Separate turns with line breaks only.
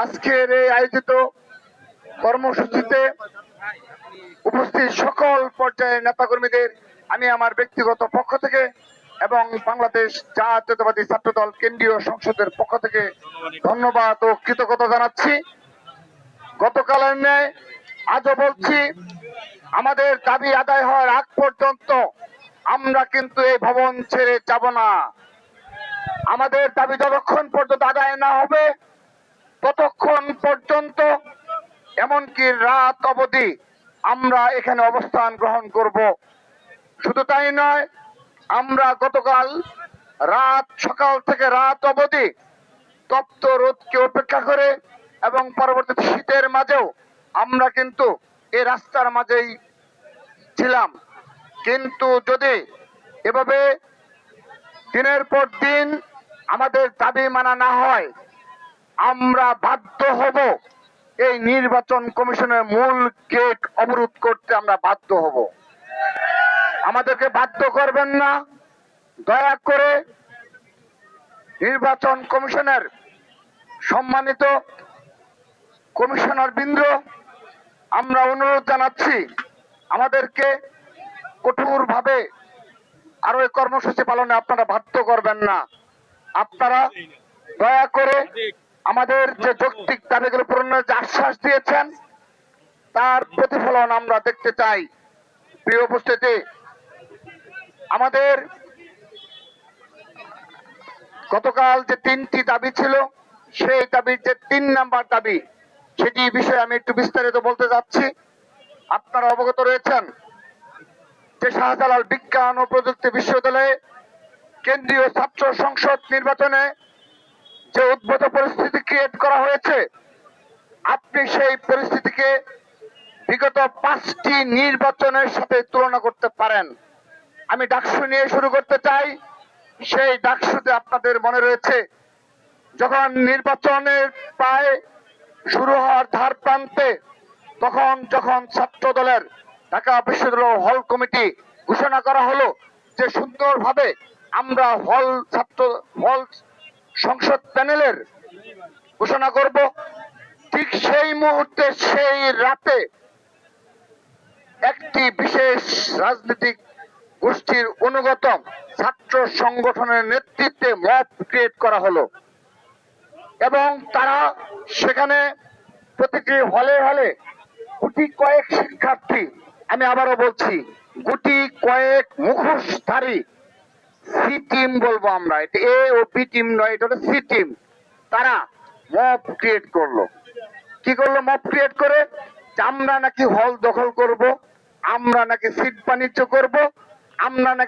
আজকের এই আয়োজিত কর্মসূচিতে উপস্থিত সকল পর্যায়ের নেতাকর্মীদের, আমি আমার ব্যক্তিগত পক্ষ থেকে এবং বাংলাদেশ জাতীয়তাবাদী ছাত্রদল কেন্দ্রীয় সংসদের পক্ষ থেকে ধন্যবাদ ও কৃতজ্ঞতা জানাচ্ছি। গতকালের ন্যায় আজও বলছি, আমাদের দাবি আদায় হওয়ার আগ পর্যন্ত আমরা কিন্তু এই ভবন ছেড়ে যাব না। আমাদের দাবি যতক্ষণ পর্যন্ত আদায় না হবে ততক্ষণ পর্যন্ত, এমনকি রাত অবধি আমরা এখানে অবস্থান গ্রহণ করব। শুধু তাই নয়, আমরা গতকাল রাত, সকাল থেকে রাত অবধি তপ্ত রোদকে উপেক্ষা করে এবং পরবর্তী শীতের মাঝেও আমরা কিন্তু এই রাস্তার মাঝেই ছিলাম। কিন্তু যদি এভাবে দিনের পর দিন আমাদের দাবি মানা না হয় আমরা বাধ্য হব এই নির্বাচন কমিশনের মূল গেট অবরোধ করতে আমরা বাধ্য হব। আমাদেরকে বাধ্য করবেন না। দয়া করে নির্বাচন কমিশনের সম্মানিত কমিশনার বৃন্দ, আমরা অনুরোধ জানাচ্ছি আমাদেরকে কঠোরভাবে আরও এই কর্মসূচি পালনে আপনারা বাধ্য করবেন না। আপনারা দয়া করে আমাদের যে যৌক্তিক দাবিগুলো পূরণের যে আশ্বাস দিয়েছেন তার প্রতিফলন আমরা দেখতে চাই। প্রিয় উপস্থিতি আমাদের গতকাল যে তিনটি দাবি ছিল সেই দাবির যে তিন নাম্বার দাবি সেটি বিষয়ে আমি একটু বিস্তারিত বলতে যাচ্ছি। আপনারা অবগত রয়েছেন যে শাহজালাল বিজ্ঞান ও প্রযুক্তি বিশ্ববিদ্যালয়ে কেন্দ্রীয় ছাত্র সংসদ নির্বাচনে যে উদ্ভূত পরিস্থিতি ক্রিয়েট করা হয়েছে, আপনি সেই পরিস্থিতিকে বিগত পাঁচটি নির্বাচনের সাথে তুলনা করতে পারেন। আমি ডাকসু নিয়ে শুরু করতে চাই। সেই ডাকসুতে আপনাদের মনে রয়েছে, যখন নির্বাচনের প্রায় শুরু হওয়ার ধার প্রান্তে, তখন যখন ছাত্র দলের ঢাকা বিশ্ববিদ্যালয় হল কমিটি ঘোষণা করা হলো যে সুন্দরভাবে আমরা হল ছাত্র, হল সংসদ প্যানেলের ঘোষণা করব। ঠিক সেই মুহূর্তে, সেই রাতে একটি বিশেষ রাজনৈতিক গোষ্ঠীর অনুগত ছাত্র সংগঠনের নেতৃত্বে মব ক্রিয়েট করা হলো। এবং তারা সেখানে প্রতিটি হলে হলে গুটি কয়েক শিক্ষার্থী, আমি আবারও বলছি, গুটি কয়েক মুখোশধারী সি টিম বলব আমরা। এটা এ ও পি টিম নয়, এটা হলো সি টিম তারা মপ ক্রিয়েট করল। কি করল মপ ক্রিয়েট করে? আমরা নাকি হল দখল করব, আমরা নাকি সিট বাণিজ্য করব, আমরা নাকি